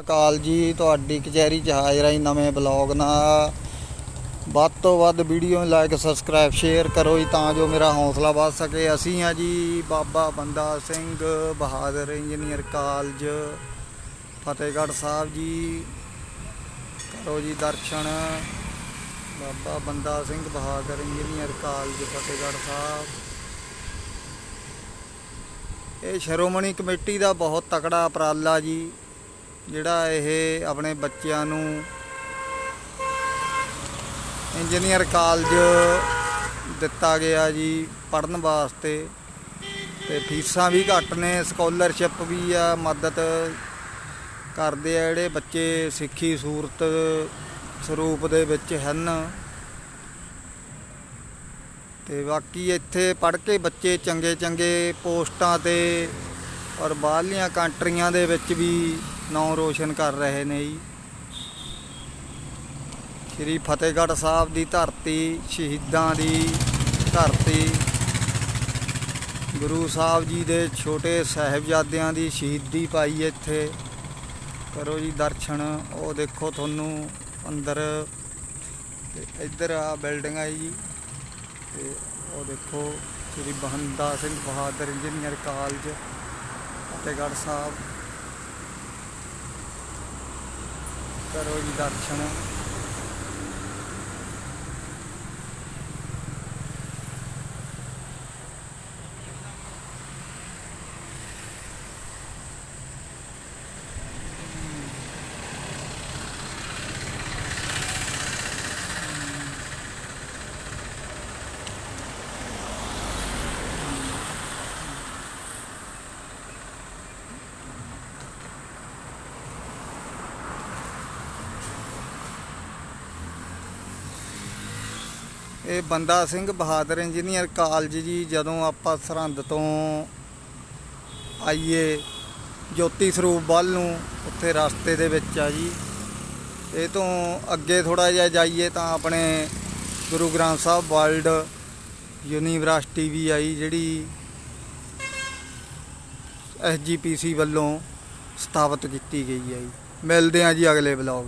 ਅਕਾਲ ਜੀ, ਤੁਹਾਡੀ ਕਚਹਿਰੀ 'ਚ ਹਾਜ਼ਰ ਹਾਂ ਨਵੇਂ ਬਲੌਗ ਨਾਲ। ਵੱਧ ਤੋਂ ਵੱਧ ਵੀਡੀਓ ਨੂੰ ਲਾਈਕ ਸਬਸਕ੍ਰਾਈਬ ਸ਼ੇਅਰ ਕਰੋ ਜੀ ਤਾਂ ਜੋ ਮੇਰਾ ਹੌਸਲਾ ਵੱਧ ਸਕੇ। ਅਸੀਂ ਆ ਜੀ ਬਾਬਾ ਬੰਦਾ ਸਿੰਘ, ਬਹਾਦਰ ਇੰਜੀਨੀਅਰ ਕਾਲਜ, ਫਤਿਹਗੜ੍ਹ ਸਾਹਿਬ ਜੀ। ਕਰੋ ਜੀ ਦਰਸ਼ਨ। Baba Banda Singh, Bahadur engineer college, Fatehgarh Sahib. ਇਹ ਸ਼੍ਰੋਮਣੀ ਕਮੇਟੀ ਦਾ ਬਹੁਤ ਤਕੜਾ ਉਪਰਾਲਾ ਜੀ। ਜਿਹੜਾ ਇਹ ਆਪਣੇ ਬੱਚਿਆਂ ਨੂੰ ਇੰਜੀਨੀਅਰ ਕਾਲਜ ਦਿੱਤਾ ਗਿਆ ਜੀ ਪੜਨ ਵਾਸਤੇ ਤੇ ਫੀਸਾਂ ਵੀ ਘੱਟ ਨੇ ਸਕਾਲਰਸ਼ਿਪ ਵੀ ਆ, ਮਦਦ ਕਰਦੇ ਆ ਜਿਹੜੇ ਬੱਚੇ ਸਿੱਖੀ ਸੂਰਤ ਸਰੂਪ ਦੇ ਵਿੱਚ ਹਨ। ਤੇ ਬਾਕੀ ਇੱਥੇ ਪੜ੍ਹ ਕੇ ਬੱਚੇ ਚੰਗੇ ਚੰਗੇ ਪੋਸਟਾਂ ਤੇ ਔਰ ਬਾਹਰਲੀਆਂ ਕੰਟਰੀਆਂ ਦੇ ਵਿੱਚ ਵੀ ਨਾਂ ਰੋਸ਼ਨ ਕਰ ਰਹੇ ਨੇ ਜੀ। ਸ੍ਰੀ ਫਤਿਹਗੜ੍ਹ ਸਾਹਿਬ ਦੀ ਧਰਤੀ, ਸ਼ਹੀਦਾਂ ਦੀ ਧਰਤੀ, ਗੁਰੂ ਸਾਹਿਬ ਜੀ ਦੇ ਛੋਟੇ ਸਾਹਿਬਜ਼ਾਦਿਆਂ ਦੀ ਸ਼ਹੀਦੀ ਪਾਈ ਇੱਥੇ। ਕਰੋ ਜੀ ਦਰਸ਼ਨ, ਉਹ ਦੇਖੋ ਤੁਹਾਨੂੰ ਅੰਦਰ ਤੇ ਇੱਧਰ ਆ ਬਿਲਡਿੰਗ ਆ ਜੀ। ਤੇ ਉਹ ਦੇਖੋ ਸ੍ਰੀ ਬਹੰਦਾ ਸਿੰਘ ਬਹਾਦਰ ਇੰਜੀਨੀਅਰ ਕਾਲਜ, ਫਤਿਹਗੜ੍ਹ ਸਾਹਿਬ। ਕਰੋ ਜੀ ਦਰਸ਼ਨ ਇਹ ਬੰਦਾ ਸਿੰਘ ਬਹਾਦਰ ਇੰਜੀਨੀਅਰ ਕਾਲਜ ਜੀ, ਜਦੋਂ ਆਪਾਂ ਸਰਹੰਦ ਤੋਂ ਆਈਏ, ਜੋਤੀ ਸਰੂਪ ਵੱਲ ਨੂੰ, ਉੱਥੇ ਰਸਤੇ ਦੇ ਵਿੱਚ ਆ ਜੀ। ਇਹ ਤੋਂ ਅੱਗੇ ਥੋੜਾ ਜਿਹਾ ਜਾਈਏ ਤਾਂ ਆਪਣੇ ਗੁਰੂ ਗ੍ਰੰਥ ਸਾਹਿਬ ਵਰਲਡ ਯੂਨੀਵਰਸਿਟੀ ਵੀ ਆਈ, ਜਿਹੜੀ ਐਸਜੀਪੀਸੀ ਵੱਲੋਂ ਸਥਾਪਿਤ ਕੀਤੀ ਗਈ ਹੈ ਜੀ। ਮਿਲਦੇ ਹਾਂ ਜੀ ਅਗਲੇ ਬਲੌਗ